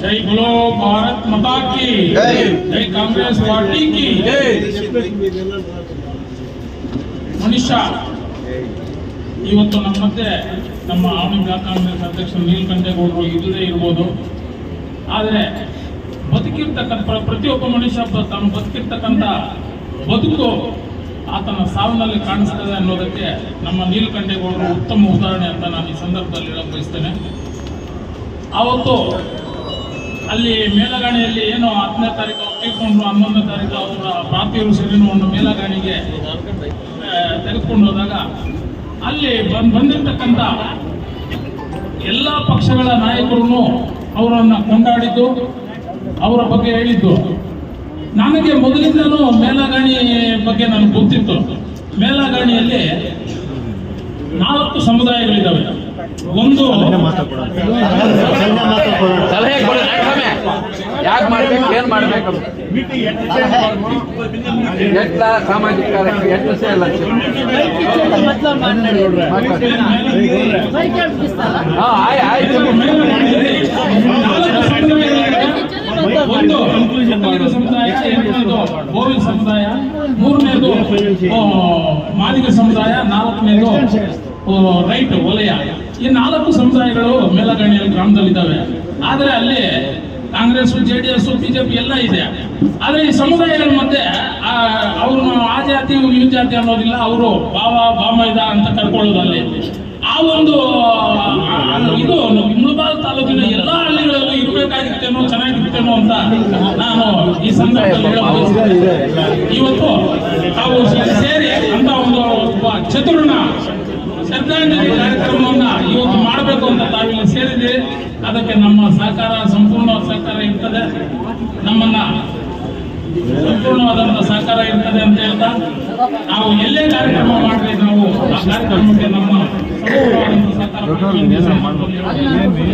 जय बोलो भारत माता की जय। जय कांग्रेस पार्टी की ಮನುಷ್ಯ ಇವತ್ತು ನಮ್ಮ ಮಧ್ಯೆ ನಮ್ಮ ಆವಣಿ ಬ್ಲಾಕ್ ಕಾಂಗ್ರೆಸ್ ಅಧ್ಯಕ್ಷರು ನೀಲಕಂಠೇಗೌಡರು ಇಲ್ಲದೇ ಇರ್ಬೋದು ಆದರೆ ಬದುಕಿರ್ತಕ್ಕಂಥ ಪ್ರ- ಪ್ರತಿಯೊಬ್ಬ ಮನುಷ್ಯ ಬ- ತಾನು ಬದುಕಿರ್ತಕ್ಕಂಥ ಬದುಕು ಆತನ ಸಾವಿನಲ್ಲಿ ಕಾಣಿಸ್ತದೆ ಅನ್ನೋದಕ್ಕೆ ನಮ್ಮ ನೀಲಕಂಠೇಗೌಡರು ಉತ್ತಮ ಉದಾಹರಣೆ ಅಂತ ನಾನು ಈ ಸಂದರ್ಭದಲ್ಲಿ ಹೇಳಕ್ ಬಯಸ್ತೇನೆ ಆವತ್ತು ಅಲ್ಲಿ ಮೇಲಗಾಣಿಯಲ್ಲಿ ಏನು ಹತ್ತನೇ ತಾರೀಕು ಅವ್ರು ತೀರ್ಕೊಂಡ್ರು ಹನ್ನೊಂದನೇ ತಾರೀಕು ಅವರ ಪಾರ್ಥಿವ ಒಂದು ಮೇಲಗಾಣಿಗೆ ತೆಗೆದುಕೊಂಡು ಹೋದಾಗ ಅಲ್ಲಿ ಬಂದ್ ಬಂದಿರ್ತಕ್ಕಂಥ ಎಲ್ಲ ಪಕ್ಷಗಳ ನಾಯಕರು ಅವರನ್ನ ಕೊಂಡಾಡಿದ್ದು, ಅವರ ಬಗ್ಗೆ ಹೇಳಿದ್ದು. ನನಗೆ ಮೊದಲಿಂದನೂ ಮೇಲಗಾಣಿ ಬಗ್ಗೆ ನನಗೆ ಗೊತ್ತಿತ್ತು. ಮೇಲಗಾಣಿಯಲ್ಲಿ ನಾಲ್ಕು ಸಮುದಾಯಗಳಿದ್ದಾವೆ. ಒಂದು ಯಾಕೆ ಮಾಡ್ಬೇಕು ಏನ್ ಮಾಡ್ಬೇಕು ಸಾಮಾಜಿಕ ಆಯ್ತು ಸಮುದಾಯ ಎರಡನೇದು ಸಮುದಾಯ ಮೂರನೇದು ಮಾದಿಗ ಸಮುದಾಯ ನಾಲ್ಕನೇದು ರೈಟ್ ವಲಯ ಈ ನಾಲ್ಕು ಸಮುದಾಯಗಳು ಮೇಲಗಣಿಯಲ್ಲಿ ಗ್ರಾಮದಲ್ಲಿದ್ದಾವೆ ಆದರೆ ಅಲ್ಲಿ Congress J D S BJP ಎಲ್ಲ ಇದೆ. ಆದ್ರೆ ಈ ಸಮುದಾಯಗಳ ಮಧ್ಯೆ ಅವರು ಆ ಜಾತಿ ಈ ಜಾತಿ ಅನ್ನೋದಿಲ್ಲ. ಅವರು ಬಾವ ಬಾಮೈದ ಅಂತ ಕರ್ಕೊಳ್ಳೋದಲ್ಲಿ. ಆ ಒಂದು ಇದು ಮುಳಬಾಲ್ ತಾಲೂಕಿನ ಎಲ್ಲಾ ಹಳ್ಳಿಗಳಲ್ಲೂ ಇರಬೇಕಾಗಿತ್ತೇನೋ ಚೆನ್ನಾಗಿರ್ತೇನೋ ಅಂತ ನಾನು ಈ ಸಂದರ್ಭದಲ್ಲಿ ಇವತ್ತು ತಾವು ಸೇರಿ ಅಂತ ಒಂದು ಒಬ್ಬ ಚತುರ್ನ ಶ್ರದ್ಧಾಂಜಲಿ ಕಾರ್ಯಕ್ರಮವನ್ನ ಇವತ್ತು ಮಾಡಬೇಕು ಅಂತ ತಾವಿಲ್ಲಿ ಸೇರಿದ್ದೀರಿ. ಅದಕ್ಕೆ ನಮ್ಮ ಸಹಕಾರ ಸಂಪೂರ್ಣ ಸಹಕಾರ ಇರ್ತದೆ ನಮ್ಮನ್ನ ಸಂಪೂರ್ಣವಾದಂತ ಸಹಕಾರ ಇರ್ತದೆ ಅಂತ ಹೇಳ್ತಾ ನಾವು ಎಲ್ಲೇ ಕಾರ್ಯಕ್ರಮ ಮಾಡಬೇಕು ನಾವು ಕಾರ್ಯಕ್ರಮಕ್ಕೆ ನಮ್ಮ ಸಂಪೂರ್ಣವಾದಂತಹ